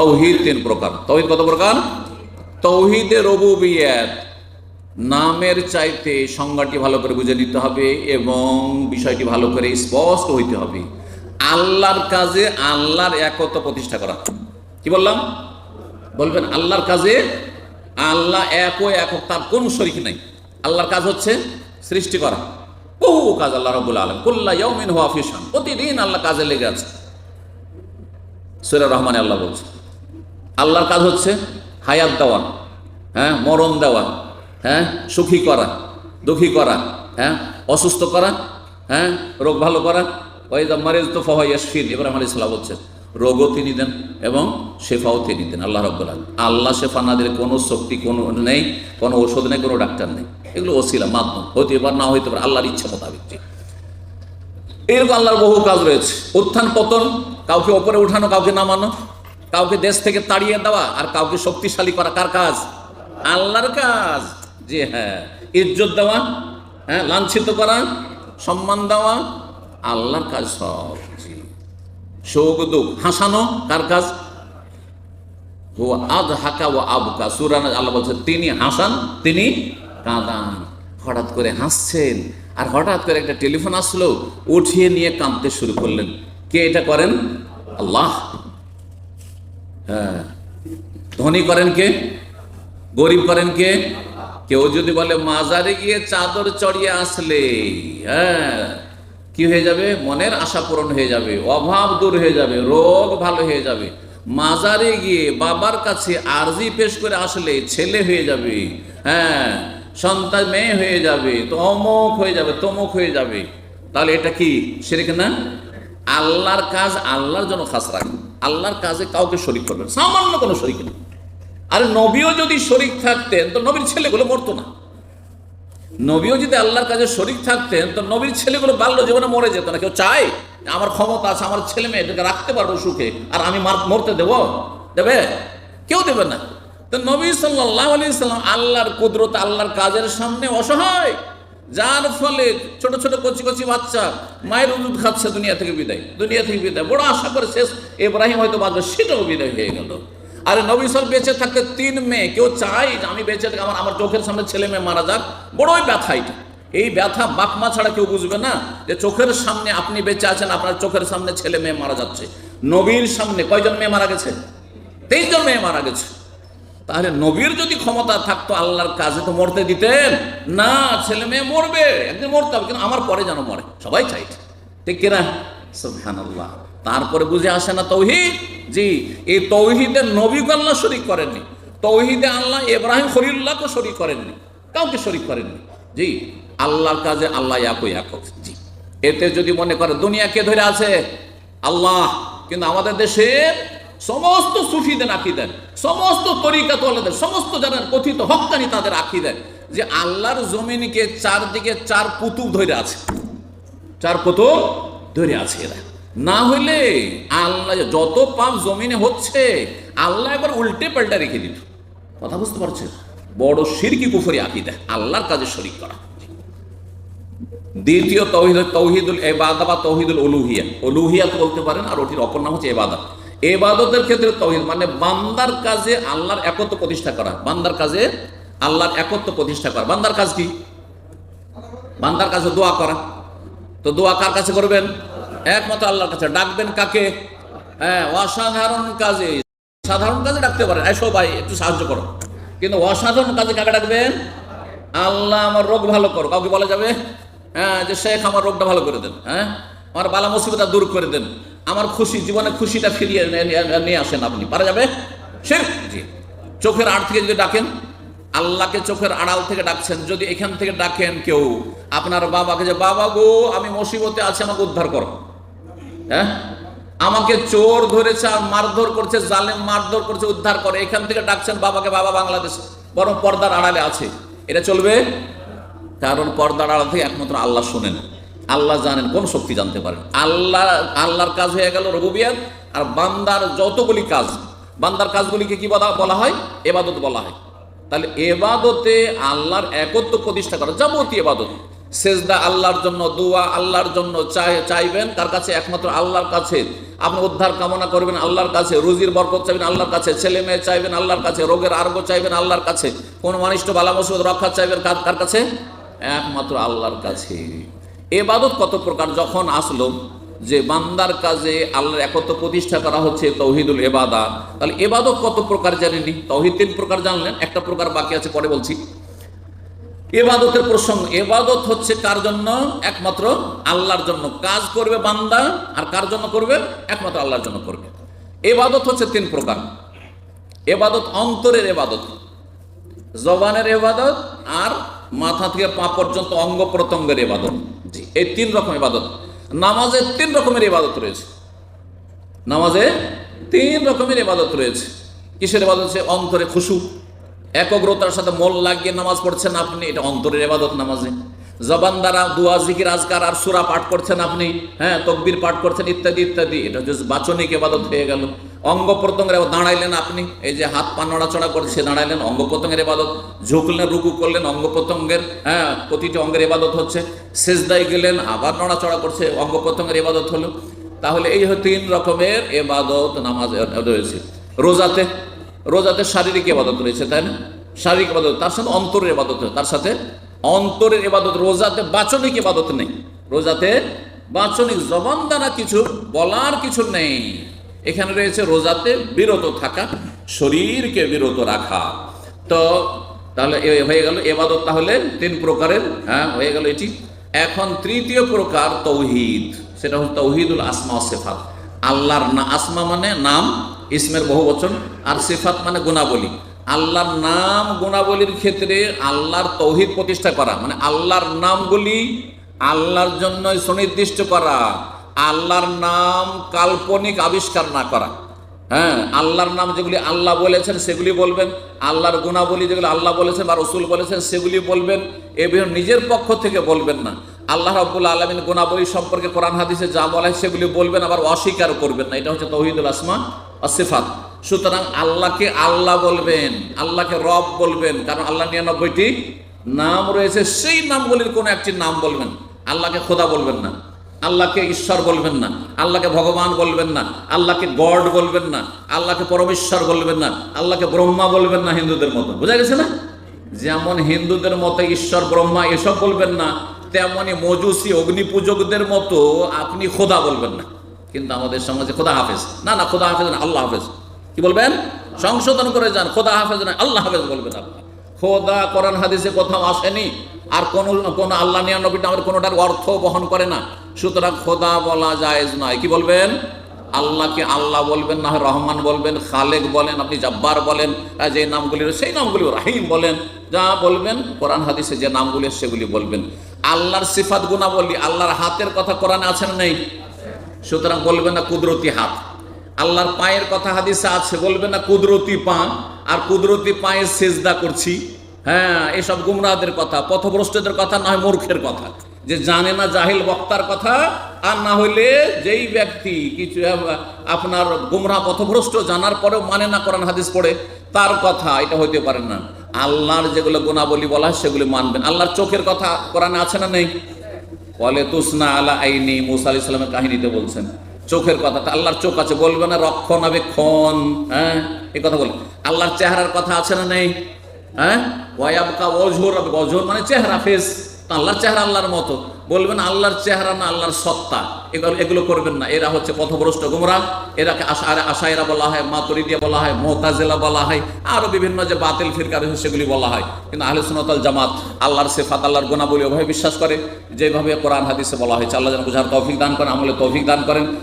তৌহিদ তিন প্রকার। তৌহিদ কত প্রকার? তৌহিদে রবুবিয়াত। নামের চাইতে সংজ্ঞাটি ভালো করে বুঝে নিতে হবে এবং বিষয়টি ভালো করে স্পষ্ট হইতে হবে। আল্লাহর কাজে আল্লাহর একত্ব প্রতিষ্ঠা করা। কি বললাম? বলবেন, আল্লাহর কাজে আল্লাহ এক ও একক তার কোন শরিক নাই। আল্লাহর কাজ হচ্ছে সৃষ্টি করা। বহু কাজ আল্লাহ রবুল আলম কুল্লা হাফিসান প্রতিদিন আল্লাহ কাজে লেগে আছে। সুরা রহমানে আল্লাহ বলছে আল্লাহর কাজ হচ্ছে হায়াত দেওয়া হ্যাঁ মরণ দেওয়া হ্যাঁ সুখী করা, দুঃখী করা হ্যাঁ অসুস্থ করা হ্যাঁ রোগ ভালো করা। ওই মারেজ তো ফহাইয়াসফিন ইব্রাহিম আলী ইসলাম বলছেন রোগও তিনি দেন এবং শেফাও তিনি দেন, আল্লাহ রব্বুল আল্লাহ শেফা না দিলে কোনো শক্তি কোনো নেই, কোনো ওষুধ নেই, কোনো ডাক্তার নেই। এগুলো ওসিলা, মাধ্যম, হতে পারে, না হইতে পারে, আল্লাহর ইচ্ছা মোতাবেক। এরকম আল্লাহর বহু কাজ রয়েছে। উত্থান পতন, কাউকে ওপরে উঠানো, কাউকে নামানো কাউকে দেশ থেকে তাড়িয়ে দেওয়া আর কাউকে শক্তিশালী করা কার কাজ? আল্লাহর কাজ। জি হ্যাঁ। ইজ্জত দেওয়া হ্যাঁ লাঞ্ছিত করা, সম্মান দেওয়া, আল্লাহর কাজ সব। জি। শোক দুঃখ, হাসানো কার কাজ? ও আদ হাকা ও আবকা সুরান আল্লাহ বলছেন তিনি হাসান, তিনি কাঁদান। হঠাৎ করে হাসছেন আর হঠাৎ করে একটা টেলিফোন আসলো, উঠিয়ে নিয়ে কাঁদতে শুরু করলেন। কে এটা করেন? আল্লাহ। হ্যাঁ। ধনী করেন কে? গরিব করেন কে? কেউ যদি বলে, মাজারে গিয়ে চাদর চড়িয়ে আসলে। হ্যাঁ। কি হয়ে যাবে? মনের আশা পূরণ হয়ে যাবে, অভাব দূর হয়ে যাবে, রোগ ভালো হয়ে যাবে। মাজারে গিয়ে বাবার কাছে আরজি পেশ করে আসলে ছেলে হয়ে যাবে হ্যাঁ। সন্তান মেয়ে হয়ে যাবে তো অমুক হয়ে যাবে, তমুক হয়ে যাবে। তাহলে এটা কি, সেরেক না? আল্লাহর কাজ আল্লাহর জন্য খাস রাখেন আল্লাহর কাজে কাউকে শরিক করবেন সামান্য কোনো শরিক নেই। আরে নবীও যদি শরিক থাকতেন, তো নবীর ছেলেগুলো মরতো না। নবীও যদি আল্লাহর কাজে শরিক থাকতেন, তো নবীর ছেলেগুলো বাল্য জীবনে মরে যেত না। কেউ চায় আমার ক্ষমতা আছে, আমার ছেলে মেয়ে মেয়েটাকে রাখতে পারব সুখে, আর আমি মার- মরতে দেবো? দেবে? কেউ দেবে না। তো নবী সাল্লাহ আলি সাল্লাম আল্লাহর কুদরত, আল্লাহর কাজের সামনে অসহায়। যার ফলে ছোট ছোট কচি কচি বাচ্চা মায়ের ওষুধ খাচ্ছে, দুনিয়া থেকে বিদায়, দুনিয়া থেকে বিদায়। বড় আশা করে শেষ, এব্রাহিম হয়তো বাঁচবে সেটাও বিদায় হয়ে গেল। আর নবী সাল বেঁচে থাকতে তিন মেয়ে, কেউ চাই আমি বেঁচে থাকি, আমার আমার চোখের সামনে ছেলে মেয়ে মারা যাক, বড়ই ব্যথা এটা। এই ব্যথা বাপমা ছাড়া কেউ বুঝবে না যে চোখের সামনে আপনি বেঁচে আছেন, আপনার চোখের সামনে ছেলে মেয়ে মারা যাচ্ছে। নবীর সামনে কয়জন মেয়ে মারা গেছে? তেইশজন মেয়ে মারা গেছে। তাহলে নবীর যদি ক্ষমতা থাকতো, আল্লাহর কাজে তো মরতে দিতেন। না, ছেলে মেয়ে মরবে, একদিন মরতে হবে, কিন্তু আমার পরে যেন মরে। সবাই চাই ঠিক কিনা? সুবহানাল্লাহ। তারপরে বুঝে আসে না তৌহিদ? জি, এই তৌহিদের নবীকে আল্লাহ শরিক করেননি। তৌহিদে আল্লাহ ইব্রাহিম খলিল্লাহকে শরিক করেননি। কাউকে শরিক করেননি। জি, আল্লাহর কাজে আল্লাহ একই একক। জি, এতে যদি মনে করে দুনিয়া কে ধরে আছে? আল্লাহ। কিন্তু আমাদের দেশে সমস্ত সুফিদের আঁকি দেন। সমস্ত তরিকা তোলাদের সমস্ত যারা কথিত হকানি তাদের আঁকি দেয় যে আল্লাহর জমিনকে চারদিকে চার পুতুল ধরে আছে। চার পুতুল ধরে আছে এরা। না হইলে আল্লাহ যত পাপ জমিনে হচ্ছে, আল্লাহ একবার উল্টে পাল্টা রেখে দিত কথা বুঝতে পারছেন? বড় সিরকি কুফরি দেয় আল্লাহর কাজে শরিক করা। দ্বিতীয় তৌহিদ তৌহিদুল এবাদা বা তৌহিদুল অলুহিয়া অলুহিয়াত বলতে পারেন, আর ওটির অপর নাম হচ্ছে এবাদত এবাদতের ক্ষেত্রে তৌহিদ মানে বান্দার কাজে আল্লাহর একত্ব প্রতিষ্ঠা করা। বান্দার কাজে আল্লাহর একত্ব প্রতিষ্ঠা করা। বান্দার কাজ কি? বান্দার কাছে দোয়া করা। তো দোয়া কার কাছে করবেন? একমাত্র আল্লাহর কাছে। ডাকবেন কাকে? হ্যাঁ অসাধারণ কাজে। সাধারণ কাজে ডাকতে পারেন। এসো ভাই একটু সাহায্য করো। কিন্তু অসাধারণ কাজে কাকে ডাকবেন? আল্লাহ আমার রোগ ভালো করো কাউকে বলা যাবে? হ্যাঁ যে শেখ আমার রোগটা ভালো করে দেন। হ্যাঁ আমার বালা মুসিবতা দূর করে দেন। আমার খুশি জীবনে খুশিটা ফিরিয়ে নিয়ে- আসেন আপনি। পারা যাবে? সে চোখের আড় থেকে যদি ডাকেন, আল্লাহকে চোখের আড়াল থেকে ডাকছেন, যদি এখান থেকে ডাকেন কেউ, আপনার বাবাকে যে, বাবা গো, আমি মুসিবতে আছি, আমাকে উদ্ধার করো। হ্যাঁ? আমাকে চোর ধরেছে আর মারধর করছে, জালেম মারধর করছে, উদ্ধার করে। এখান থেকে ডাকছেন বাবাকে, বাবা বাংলাদেশ। বরং পর্দার আড়ালে আছে। এটা চলবে? কারণ পর্দার আড়াল থেকে একমাত্র আল্লাহ শোনেন। আল্লাহ জানেন কোন শক্তি জানতে পারেন আল্লাহ, আল্লাহর কাজ হয়ে গেল রঘুবিয়াত আর বান্দার যতগুলি কাজ, বান্দার কাজগুলিকে কি বলা হয়? এবাদত বলা হয়। তাহলে এবাদতে আল্লাহর একত্র প্রতিষ্ঠা করা যাবতীয় এবাদত। সেজদা আল্লাহর জন্য, দোয়া আল্লাহর জন্য চাই চাইবেন, তার কাছে একমাত্র আল্লাহর কাছে। আপনি উদ্ধার কামনা করবেন আল্লাহর কাছে, রুজির বরকত চাইবেন আল্লাহর কাছে, ছেলে মেয়ে চাইবেন আল্লাহর কাছে, রোগের আরোগ্য চাইবেন আল্লাহর কাছে। কোন মানিষ্ট বালা মুসিবত রক্ষা চাইবেন কার কাছে? একমাত্র আল্লাহর কাছে। এবাদত কত প্রকার? যখন আসলো যে বান্দার কাজে আল্লাহর একত্র প্রতিষ্ঠা করা হচ্ছে তৌহিদুল এবাদা, তাহলে এবাদত কত প্রকার জানেনি তৌহিদ তিন প্রকার জানলেন, একটা প্রকার বাকি আছে, পরে বলছি। এবাদতের প্রসঙ্গ, এবাদত হচ্ছে কার জন্য? একমাত্র আল্লাহর জন্য। কাজ করবে বান্দা, আর কার জন্য করবে? একমাত্র আল্লাহর জন্য করবে। এবাদত হচ্ছে তিন প্রকার। এবাদত অন্তরের এবাদত, জবানের এবাদত আর মাথা থেকে পা পর্যন্ত অঙ্গ প্রত্যঙ্গের ইবাদত। জি, এই তিন রকম ইবাদত। নামাজে তিন রকমের ইবাদত রয়েছে। নামাজে তিন রকমের ইবাদত রয়েছে। কিসের ইবাদত? হচ্ছে অন্তরে খুশু। একগ্রতার সাথে মল লাগিয়ে নামাজ পড়ছেন আপনি, এটা অন্তরের ইবাদত নামাজে। জবান দ্বারা দুয়া, জিকির, আজকার আর সুরা পাঠ করছেন আপনি হ্যাঁ তকবির পাঠ করছেন ইত্যাদি ইত্যাদি। এটা হচ্ছে বাচনিক ইবাদত হয়ে গেল। অঙ্গ প্রত্যঙ্গের দাঁড়াইলেন আপনি। এই যে হাত পা নড়াচড়া করছে দাঁড়াইলেন। অঙ্গ প্রত্যঙ্গের ইবাদত ঝুঁকলেন, রুকু করলেন, অঙ্গ প্রত্যঙ্গের হ্যাঁ প্রতিটি অঙ্গের ইবাদত হচ্ছে। সেজদায় গেলেন, আবার নড়াচড়া করছে, অঙ্গ প্রত্যঙ্গের ইবাদত হলো। তাহলে এই তিন রকমের এবাদত নামাজ রয়েছে। রোজাতে রোজাতে শারীরিক ইবাদত রয়েছে, তাই না? শারীরিক ইবাদত তার সাথে অন্তরের রয়েছে। তার সাথে অন্তরের ইবাদত রোজাতে বাচনিক ইবাদত নেই। রোজাতে বাচনিক জবান দ্বারা কিছু বলার কিছু নেই। এখানে রয়েছে রোজাতে বিরত থাকা, শরীরকে বিরত রাখা। তো তাহলে হয়ে গেল এবাদত তাহলে তিন প্রকারের হ্যাঁ হয়ে গেল এটি। এখন তৃতীয় প্রকার তৌহিদ, সেটা হচ্ছে তৌহিদুল আসমা সেফাত। আল্লাহর না আসমা মানে নাম, ইসমের বহু বচন, আর সেফাত মানে গুণাবলী। আল্লাহর নাম গুণাবলীর ক্ষেত্রে আল্লাহর তৌহিদ প্রতিষ্ঠা করা মানে আল্লাহর নামগুলি আল্লাহর জন্যই সুনির্দিষ্ট করা। আল্লাহর নাম কাল্পনিক আবিষ্কার না করা। হ্যাঁ আল্লাহর নাম যেগুলি আল্লাহ বলেছেন, সেগুলি বলবেন। আল্লাহর গুণাবলী যেগুলি আল্লাহ বলেছেন বা রসুল বলেছেন, সেগুলি বলবেন। এবং নিজের পক্ষ থেকে বলবেন না। আল্লাহ রব্বুল আলমিন গুণাবলী সম্পর্কে কোরআন, হাদিসে যা বলা সেগুলি বলবেন, আবার অস্বীকার করবেন না। এটা হচ্ছে তৌহিদুল আসমা আসিফাত সুতরাং আল্লাহকে আল্লাহ বলবেন, আল্লাহকে রব বলবেন, কারণ আল্লাহ নিরানব্বইটি নাম রয়েছে। সেই নামগুলির কোনো একটি নাম বলবেন আল্লাহকে খোদা বলবেন না। আল্লাহকে ঈশ্বর বলবেন না, আল্লাহকে ভগবান বলবেন না, আল্লাহকে গড বলবেন না, আল্লাহকে পরমেশ্বর বলবেন না, আল্লাহকে ব্রহ্মা বলবেন না হিন্দুদের মতো। বোঝা গেছে না? যেমন হিন্দুদের মতো ঈশ্বর, ব্রহ্মা এসব বলবেন না, তেমনি মজুসি অগ্নি পূজকদের মতো আপনি খোদা বলবেন না। কিন্তু আমাদের সমাজে খোদা হাফেজ। না না, খোদা হাফেজ না, আল্লাহ হাফেজ। কি বলবেন? সংশোধন করে যান, খোদা হাফেজ না, আল্লাহ হাফেজ বলবেন আপনার খোদা কোরআন হাদিসে কোথাও আসেনি, আর কোন কোন আল্লাহ নিয়ানবী নামের কোনোটার অর্থ বহন করে না। সুতরাং খোদা বলা জায়েজ নয়। কি বলবেন? আল্লাহকে আল্লাহ বলবেন, না রহমান বলবেন, খালেক বলেন, আপনি জব্বার বলেন যে নামগুলি সেই নামগুলি রাহিম বলেন। যা বলবেন, কোরআন, হাদিসে যে নামগুলি সেগুলি বলবেন। আল্লাহর সিফাত গুণা বলি আল্লাহর হাতের কথা কোরআনে আছে না নেই? সুতরাং বলবেন না কুদরতি হাত। আল্লাহর পায়ের কথা হাদিসে আছে, বলবেন না কুদরতি পা। আর কুদরতি পায়ে সেজদা করছি। হ্যাঁ এসব গুমরাদের কথা, পথভ্রষ্টদের কথা, না হয় মূর্খের কথা। যে জানে না জাহিল বক্তার কথা, আর না হইলে যেই ব্যক্তি কিছু, আপনার গুমরা পথভ্রষ্ট জানার পরেও মানে না কোরআন হাদিস পড়ে, তার কথা এটা হইতে পারে না। আল্লাহর যেগুলো গুণাবলী বলা হয়, সেগুলি মানবেন। আল্লাহর চোখের কথা কোরআনে আছে না নেই? বলে তুসনা আলা আইনি, মুসা আলি সাল্লামের কাহিনীতে বলছেন। চোখের কথা আল্লাহর চোখ আছে, বলবে না রক্ষণাবেক্ষণ হ্যাঁ? এই কথা বলে। আল্লাহর চেহারার কথা আছে না নেই? হ্যাঁ? ওয়াবকা অজোর অজোর মানে চেহারা ফেস আল্লাহর চেহারা আল্লাহর মতো। বলবেন আল্লাহর চেহারা না আল্লাহর সত্তা। এগুলো এগুলো করবেন না। এরা হচ্ছে পথভ্রষ্ট গুমরা। এরাকে আশা- আশাইরা বলা হয়, মাতুরিদিয়া বলা হয় মোহতাজেলা বলা হয় আরও বিভিন্ন যে বাতিল ফিরকার সেগুলি বলা হয়। কিন্তু আহলে সুনতল জামাত আল্লাহর সেফাত, আল্লাহর গুণাবলী ওভাবে বিশ্বাস করে। যেভাবে কোরআন, হাদিসে বলা হয়েছে, আল্লাহ যেন বুঝার তৌফিক দান করেন, আমলে তৌফিক দান করেন।